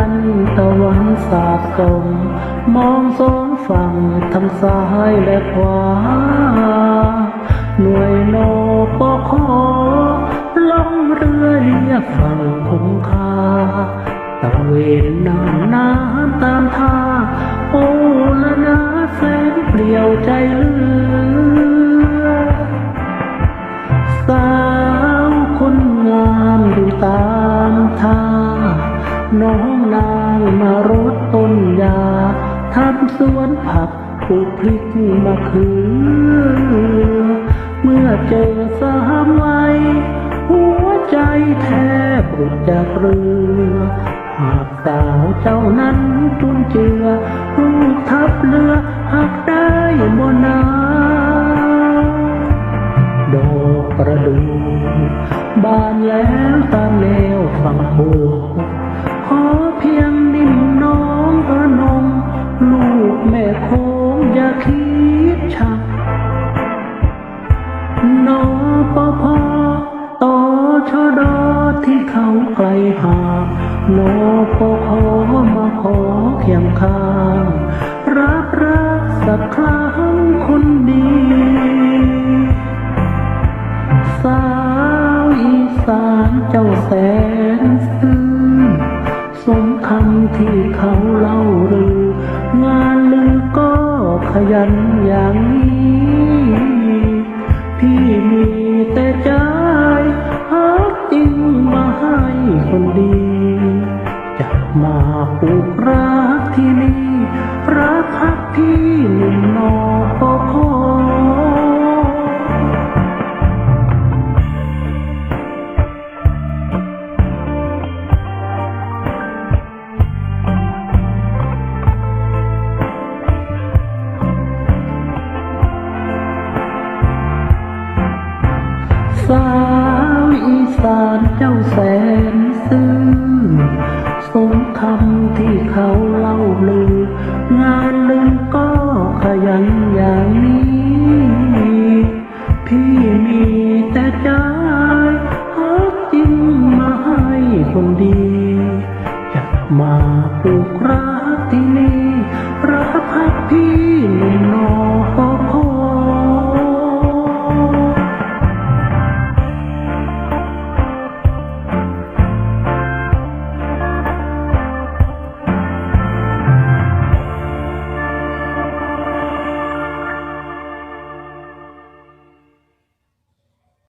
ันตะวันสาดส่องมองสองฝั่งทั้งซ้ายและขวา หน่วยโนปคอล่องเรือเรียกฝั่งคงคาตะเวนนำน้ำตามท่าโอ้ละนาแสนเปลี่ยวใจเลือ น้องนางมารดต้นยาทำสวนผักปลูกพริกมะเขือ เมื่อเจอสามวัยหัวใจแทบหลุดจากเรือ หากสาวเจ้านั้นจุนเจือลูกทับเรือหากได้บนนาดอกประดู่บานแล้วตามแนวฝั่งโบก ขอเพียงนิ่มน้องประนมลูกแม่คงอย่าคิดชักนอปพอต่อชอดอที่เขาไกลห่างนอปขอมาขอเคียงข้างรับรักสักครั้งคนดีสาวอีสานเจ้าแสนซื่อ ที่เขาเล่าลืองานลือก็ขยันอย่างนี้ พี่มีแต่ใจหาจริงมาให้คนดี จะมาปลูกรักที่นี่รักพักที่หนุ่มนอน สาวอีสานเจ้าแสนซื่อสมคำที่เขาเล่าลือ งานลือก็ขยันอย่างนี้ พี่มีแต่ใจฮักจริงมาให้คนดีจะมาปลูกรักที่นี่